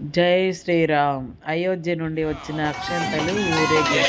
జై శ్రీరామ్. అయోధ్య నుండి వచ్చిన అక్షంతలు ఊరేగి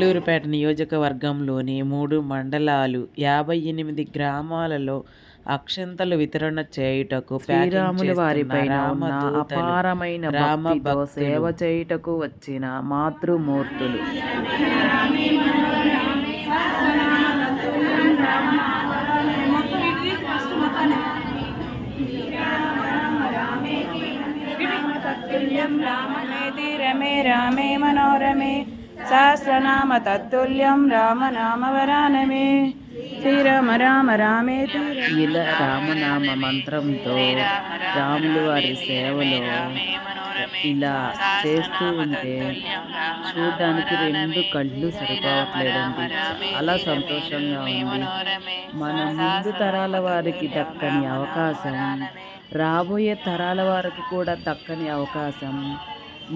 చిలకలూరుపేట నియోజకవర్గంలోని మూడు మండలాలు యాభై ఎనిమిది గ్రామాలలో అక్షంతలు వితరణ చేయుటకు శ్రీరాముల వారిపైన అపారమైన రామ. సేవ చేయుటకు వచ్చిన మాతృమూర్తులు రామే మనోరమే సహస్రనామ తత్తుల్యం రామనామ వరానమే శ్రీరామ రామ రామే ఇలా రామనామ మంత్రంతో రాములు వారి సేవలో ఇలా చేస్తూ ఉంటే చూడడానికి రెండు కళ్ళు సరిపోవట్లేదండి. చాలా సంతోషంగా ఉంది. మన ముందు తరాల వారికి దక్కని అవకాశం రాబోయే తరాల వారికి కూడా దక్కని అవకాశం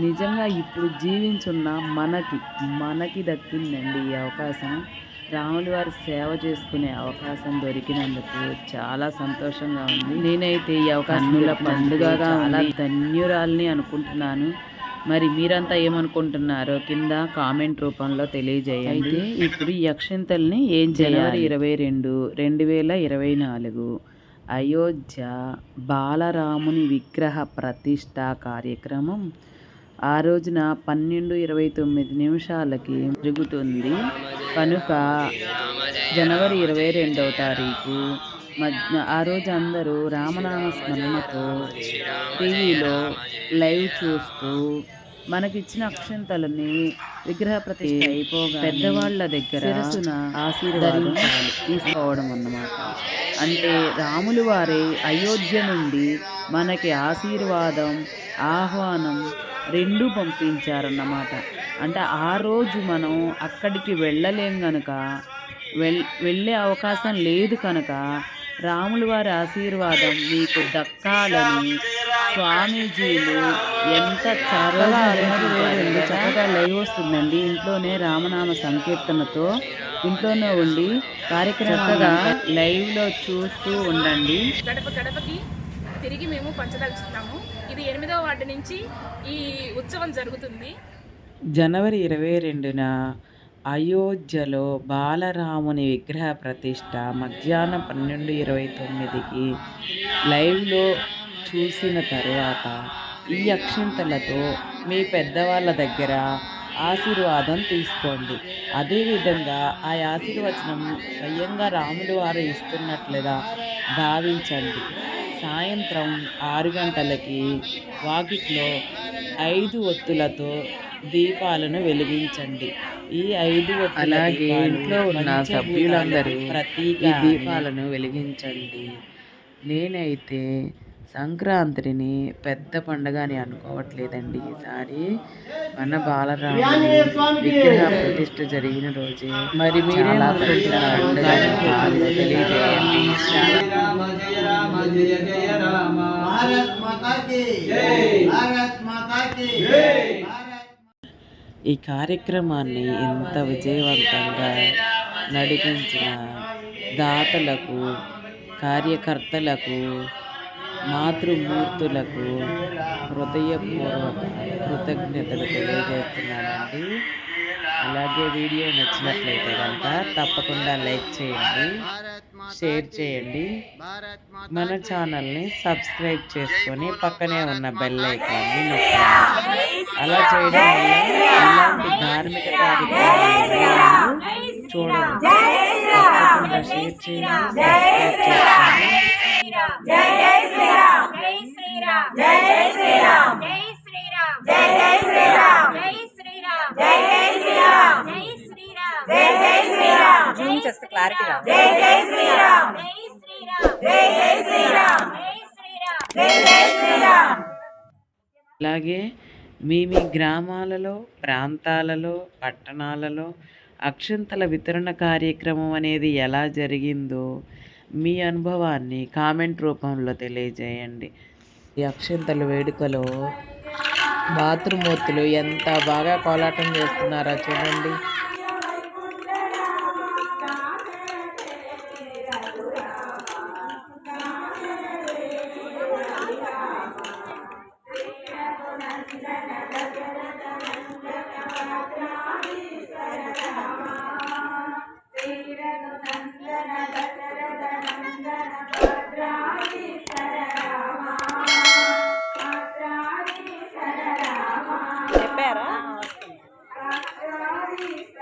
నిజంగా ఇప్పుడు జీవించున్న మనకి మనకి దక్కిందండి ఈ అవకాశం. రాముల వారి సేవ చేసుకునే అవకాశం దొరికినందుకు చాలా సంతోషంగా ఉంది. నేనైతే ఈ అవకాశంలో పండుగగా చాలా ధన్యురాల్ని అనుకుంటున్నాను. మరి మీరంతా ఏమనుకుంటున్నారో కింద కామెంట్ రూపంలో తెలియజేయండి. అయితే ఇప్పుడు ఈ అక్షంతల్ని ఏం జనవరి ఇరవై రెండు రెండు వేల ఇరవై నాలుగు అయోధ్య బాలరాముని విగ్రహ ప్రతిష్ట కార్యక్రమం ఆ రోజున పన్నెండు ఇరవై తొమ్మిది నిమిషాలకి జరుగుతుంది. కనుక జనవరి ఇరవై రెండవ తారీఖు మధ్య ఆ రోజు అందరూ రామనామ స్మరణతో టీవీలో లైవ్ చూస్తూ మనకిచ్చిన అక్షంతలని విగ్రహ ప్రతిష్ఠ అయిపోగా పెద్దవాళ్ళ దగ్గర ఆశీర్వాదం తీసుకోవడం అన్నమాట. అంటే రాములు వారి అయోధ్య నుండి మనకి ఆశీర్వాదం ఆహ్వానం రెండు పంపించారన్నమాట. అంటే ఆ రోజు మనం అక్కడికి వెళ్ళలేం గనుక వెల్ వెళ్ళే అవకాశం లేదు కనుక రాముల వారి ఆశీర్వాదం మీకు దక్కాలని స్వామీజీలు ఎంత చక్కగా ఆలోచించారు. చక్కగా లైవ్ వస్తుందండి. ఇంట్లోనే రామనామ సంకీర్తనతో ఇంట్లోనే ఉండి కార్యక్రమంగా లైవ్లో చూస్తూ ఉండండి. గడప గడపకి తిరిగి మేము పంచదలుచున్నాము ఇది ఎనిమిదవ వార్డు నుంచి ఈ ఉత్సవం జరుగుతుంది. జనవరి ఇరవై రెండున అయోధ్యలో బాలరాముని విగ్రహ ప్రతిష్ట మధ్యాహ్నం పన్నెండు ఇరవై తొమ్మిదికి లైవ్లో చూసిన తర్వాత ఈ అక్షింతలతో మీ పెద్దవాళ్ళ దగ్గర ఆశీర్వాదం తీసుకోండి. అదేవిధంగా ఆ ఆశీర్వచనం స్వయంగా రాములు వారు ఇస్తున్నట్లుగా భావించండి. సాయంత్రం ఆరు గంటలకి వాకిట్లో ఐదు ఒత్తులతో దీపాలను వెలిగించండి. ఈ ఐదు ఒత్తుల అలాగే ఇంట్లో ఉన్న సభ్యులందరూ అని దీపాలను వెలిగించండి. నేనైతే సంక్రాంతిని పెద్ద పండుగ అని అనుకోవట్లేదండి ఈసారి. మన బాలరాముని విగ్రహ ప్రతిష్ఠ జరిగిన రోజే. మరి చాలా పెద్ద పండుగ ఈ కార్యక్రమాన్ని ఇంత విజయవంతంగా నడిపించిన దాతలకు కార్యకర్తలకు మాతృమూర్తులకు హృదయపూర్వక కృతజ్ఞతలు తెలియజేస్తున్నానండి. అలాగే వీడియో నచ్చినట్లయితే కనుక తప్పకుండా లైక్ చేయండి షేర్ చేయండి. మన ఛానల్ని సబ్స్క్రైబ్ చేసుకొని పక్కనే ఉన్న బెల్ ఐకాన్ని నొక్కండి. అలా చేయడం వల్ల ఇలాంటి ధార్మిక కార్యక్రమాలు చూడండి తప్పకుండా షేర్ చేయండి సబ్స్క్రైబ్ చేసుకోండి అలాగే మీ మీ గ్రామాలలో ప్రాంతాలలో పట్టణాలలో అక్షంతల వితరణ కార్యక్రమం అనేది ఎలా జరిగిందో మీ అనుభవాన్ని కామెంట్ రూపంలో తెలియజేయండి ఈ అక్షంతల వేడుకలో మాతృమూర్తులు ఎంత బాగా కోలాటం చేస్తున్నారో చూడండి. Bye.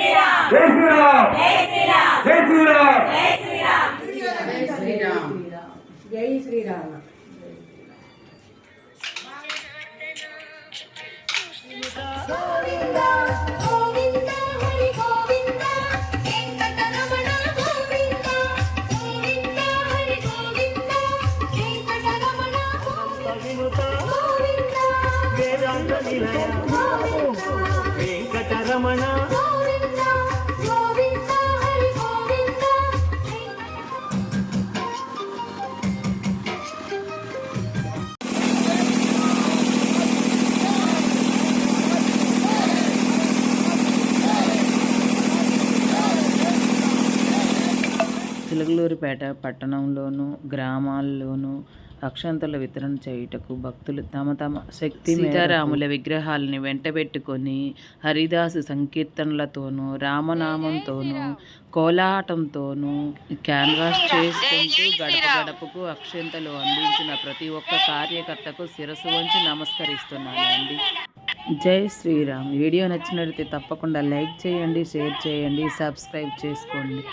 చిలకలూరిపేట పట్టణంలోను గ్రామాల్లోనూ అక్షంతల వితరణ చేయుటకు భక్తులు తమ తమ శక్తి సీతారాముల విగ్రహాలని వెంటబెట్టుకొని హరిదాసు సంకీర్తనలతోనూ రామనామంతోనూ కోలాటంతోనూ క్యాన్వాస్ చేసుకుంటూ గడప గడపకు అక్షంతలు అందించిన ప్రతి ఒక్క కార్యకర్తకు శిరస్సు వంచి నమస్కరిస్తున్నానండి. జై శ్రీరామ్. వీడియో నచ్చినట్లయితే తప్పకుండా లైక్ చేయండి షేర్ చేయండి సబ్స్క్రైబ్ చేసుకోండి.